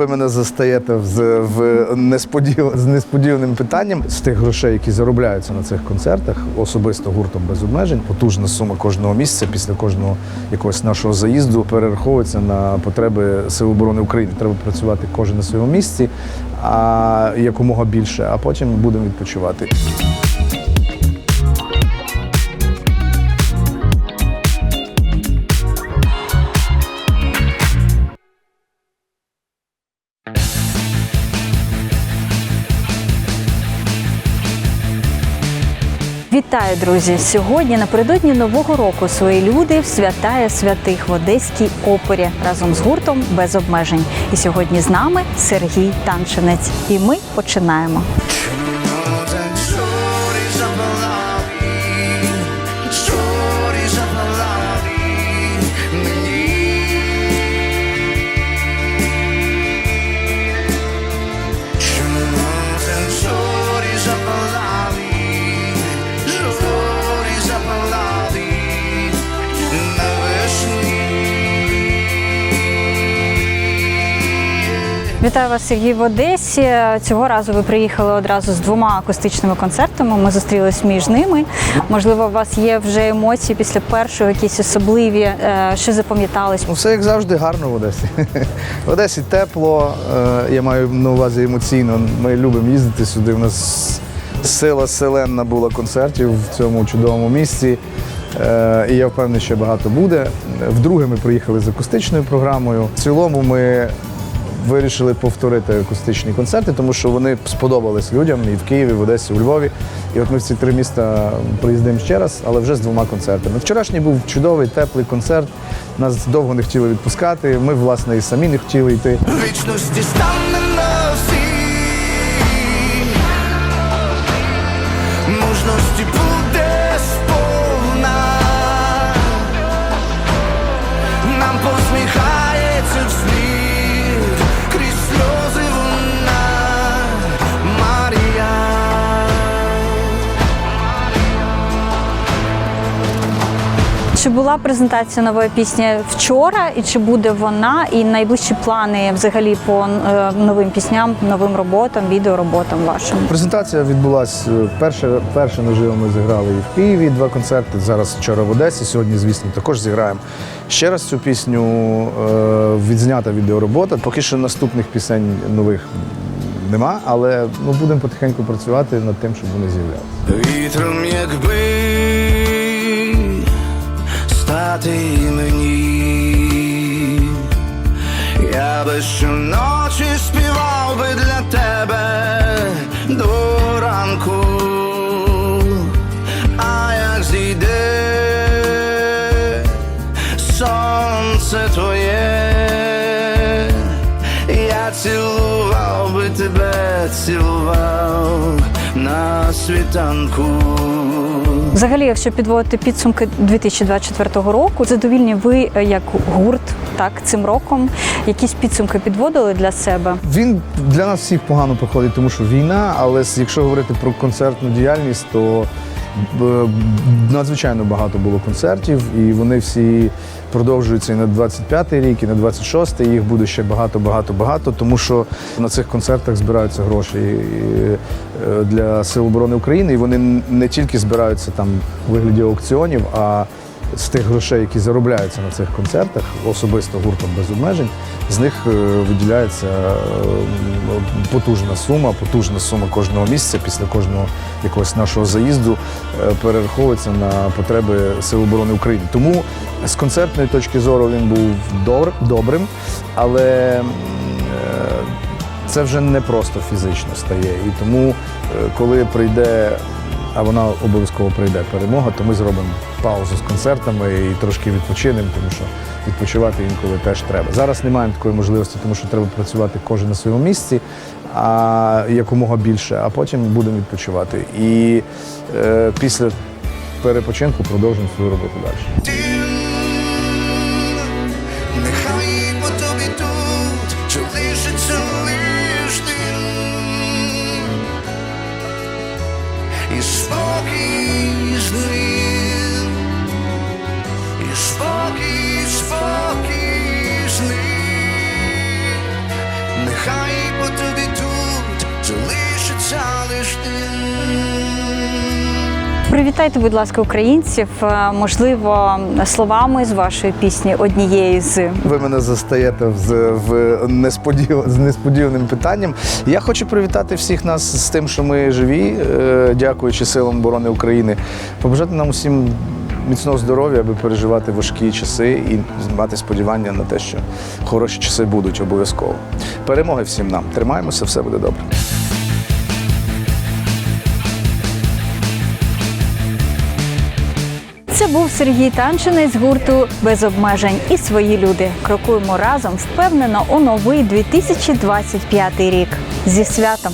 Ви мене застаєте з, в несподів... з несподіваним питанням з тих грошей, які заробляються на цих концертах, особисто гуртом без обмежень. Потужна сума кожного місяця після кожного якогось нашого заїзду перераховується на потреби Сил оборони України. Треба працювати кожен на своєму місці, а якомога більше, а потім будемо відпочивати. Вітаю, друзі! Сьогодні напередодні нового року свої люди святає святих в Одеській опері разом з гуртом без обмежень. І сьогодні з нами Сергій Танченець. І ми починаємо. Вітаю вас, Сергій, в Одесі. Цього разу ви приїхали одразу з двома акустичними концертами. Ми зустрілись між ними. Можливо, у вас є вже емоції після першого, якісь особливі, е, що запам'ятались. Ну, все як завжди гарно в Одесі. В Одесі тепло, е, я маю на увазі емоційно. Ми любимо їздити сюди. У нас сила селенна була концертів в цьому чудовому місці. Е, І я впевнений, що багато буде. Вдруге ми приїхали з акустичною програмою. В цілому ми вирішили повторити акустичні концерти, тому що вони сподобались людям і в Києві, і в Одесі, у Львові. І от ми в ці три міста приїздимо ще раз, але вже з двома концертами. Вчорашній був чудовий, теплий концерт. Нас довго не хотіли відпускати. Ми, власне, і самі не хотіли йти. Вічності стане на всі Мужності буде Чи була презентація нової пісні вчора, і чи буде вона, і найближчі плани взагалі по е, новим пісням, новим роботам, відеороботам вашим? Презентація відбулася перше, перше наживо ми зіграли і в Києві два концерти. Зараз вчора в Одесі. Сьогодні, звісно, також зіграємо. Ще раз цю пісню е, відзнята відеоробота. Поки що наступних пісень нових нема, але ну, будемо потихеньку працювати над тим, щоб вони з'являлися. Вітром якби я цілував би тебе, цілував на світанку. Взагалі, якщо підводити підсумки 2024 року, задовільні ви е, як гурт, так цим роком якісь підсумки підводили для себе? Він для нас всіх погано проходить, тому що війна, але якщо говорити про концертну діяльність, то надзвичайно багато було концертів, і вони всі продовжуються і на 25-й рік, і на 26-й. Їх буде ще багато, багато, багато, тому що на цих концертах збираються гроші е, для Сил оборони України, і вони не тільки збираються там у вигляді аукціонів, а з тих грошей, які заробляються на цих концертах, особисто гуртом без обмежень, з них е, виділяється е, потужна сума, потужна сума кожного місяця після кожного якогось нашого заїзду е, перераховується на потреби Сил оборони України. Тому з концертної точки зору він був добр, добрим, але це вже не просто фізично стає. І тому, коли прийде, а вона обов'язково прийде перемога, то ми зробимо паузу з концертами і трошки відпочинемо, тому що відпочивати інколи теж треба. Зараз не маємо такої можливості, тому що треба працювати кожен на своєму місці, а якомога більше, а потім будемо відпочивати. І е, після перепочинку продовжимо свою роботу далі. Привітайте, будь ласка, українців. Е, Можливо, словами з вашої пісні однієї з Ви мене застаєте в, в несподів... з несподіваним питанням. Я хочу привітати всіх нас з тим, що ми живі, е, дякуючи силам оборони України. Побажати нам усім міцного здоров'я, аби переживати важкі часи і мати сподівання на те, що хороші часи будуть обов'язково. Перемоги всім нам. Тримаємося, все буде добре. Був Сергій Танчений з гурту без обмежень і свої люди. Крокуємо разом впевнено у новий 2025 рік. Зі святом!